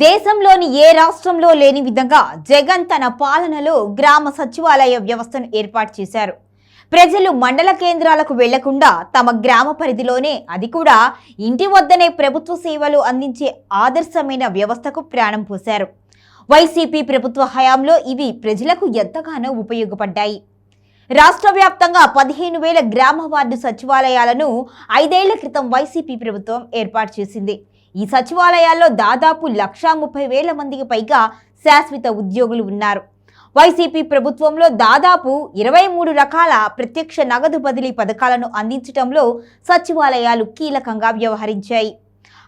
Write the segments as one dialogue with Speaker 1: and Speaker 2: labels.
Speaker 1: దేశంలోని ఏ రాష్ట్రంలో లేని విధంగా జగన్ తన పాలనలో గ్రామ సచివాలయ వ్యవస్థను ఏర్పాటు చేశారు. ప్రజలు మండల కేంద్రాలకు వెళ్ళకుండా తమ గ్రామ పరిధిలోనే అది కూడా ఇంటి వద్దనే ప్రభుత్వ సేవలు అందించే ఆదర్శమైన వ్యవస్థకు ప్రాణం పోశారు. వైసీపీ ప్రభుత్వ హయాంలో ఇవి ప్రజలకు ఎంతగానో ఉపయోగపడ్డాయి. రాష్ట్ర వ్యాప్తంగా పదిహేను వేల గ్రామ వార్డు సచివాలయాలను ఐదేళ్ళ క్రితం వైసీపీ ప్రభుత్వం ఏర్పాటు చేసింది. ఈ సచివాలయాల్లో దాదాపు లక్షా ముప్పై వేల మందికి పైగా శాశ్వత ఉద్యోగులు ఉన్నారు. వైసీపీ ప్రభుత్వంలో దాదాపు ఇరవై మూడు రకాల ప్రత్యక్ష నగదు బదిలీ పథకాలను అందించడంలో సచివాలయాలు కీలకంగా వ్యవహరించాయి.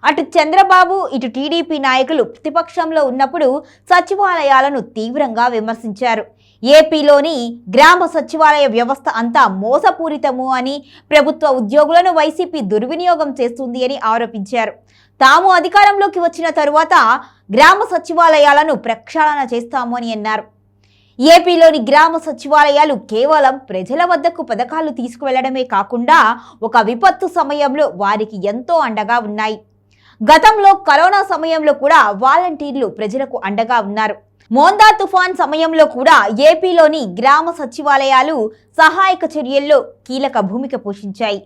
Speaker 1: అటు చంద్రబాబు ఇటు టీడీపీ నాయకులు ప్రతిపక్షంలో ఉన్నప్పుడు సచివాలయాలను తీవ్రంగా విమర్శించారు. ఏపీలోని గ్రామ సచివాలయ వ్యవస్థ అంతా మోసపూరితము అని ప్రభుత్వ ఉద్యోగులను వైసీపీ దుర్వినియోగం చేస్తుంది అని ఆరోపించారు. తాము అధికారంలోకి వచ్చిన తరువాత గ్రామ సచివాలయాలను ప్రక్షాళన చేస్తాము అని అన్నారు. ఏపీలోని గ్రామ సచివాలయాలు కేవలం ప్రజల వద్దకు పథకాలు తీసుకువెళ్ళడమే కాకుండా ఒక విపత్తు సమయంలో వారికి ఎంతో అండగా ఉన్నాయి. గతంలో కరోనా సమయంలో కూడా వాలంటీర్లు ప్రజలకు అండగా ఉన్నారు. మోందా తుఫాన్ సమయంలో కూడా ఏపీలోని గ్రామ సచివాలయాలు సహాయక చర్యల్లో కీలక భూమిక పోషించాయి.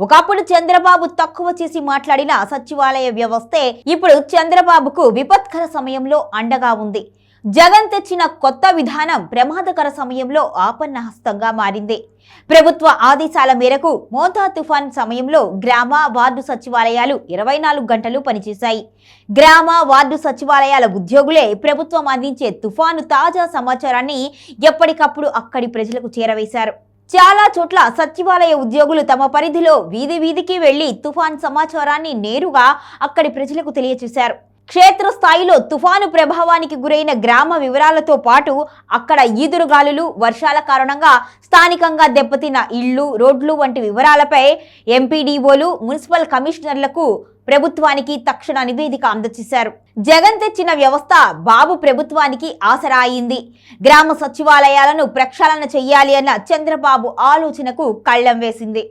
Speaker 1: ఒకప్పుడు చంద్రబాబు తక్కువ చేసి మాట్లాడిన సచివాలయ వ్యవస్థే ఇప్పుడు చంద్రబాబుకు విపత్కర సమయంలో అండగా ఉంది. జగన్ తెచ్చిన కొత్త విధానం ప్రమాదకర సమయంలో ఆపన్నహస్తంగా మారింది. ప్రభుత్వ ఆదేశాల మేరకు మోతా తుఫాన్ సమయంలో గ్రామ వార్డు సచివాలయాలు ఇరవై నాలుగు గంటలు పనిచేశాయి. గ్రామ వార్డు సచివాలయాల ఉద్యోగులే ప్రభుత్వం అందించే తుఫాను తాజా సమాచారాన్ని ఎప్పటికప్పుడు అక్కడి ప్రజలకు చేరవేశారు. చాలా చోట్ల సచివాలయ ఉద్యోగులు తమ పరిధిలో వీధి వీధికి వెళ్ళి తుఫాన్ సమాచారాన్ని నేరుగా అక్కడి ప్రజలకు తెలియచేశారు. క్షేత్రస్థాయిలో తుఫాను ప్రభావానికి గురైన గ్రామ వివరాలతో పాటు అక్కడ ఈదురుగాలులు వర్షాల కారణంగా స్థానికంగా దెబ్బతిన్న ఇళ్ళు రోడ్లు వంటి వివరాలపై ఎంపీడీఓలు మున్సిపల్ కమిషనర్లకు ప్రభుత్వానికి తక్షణ నివేదిక అందజేశారు. జగన్ తెచ్చిన వ్యవస్థ బాబు ప్రభుత్వానికి ఆసరా అయింది గ్రామ సచివాలయాలను ప్రక్షాళన చెయ్యాలి అన్న చంద్రబాబు ఆలోచనకు కళ్ళెం వేసింది.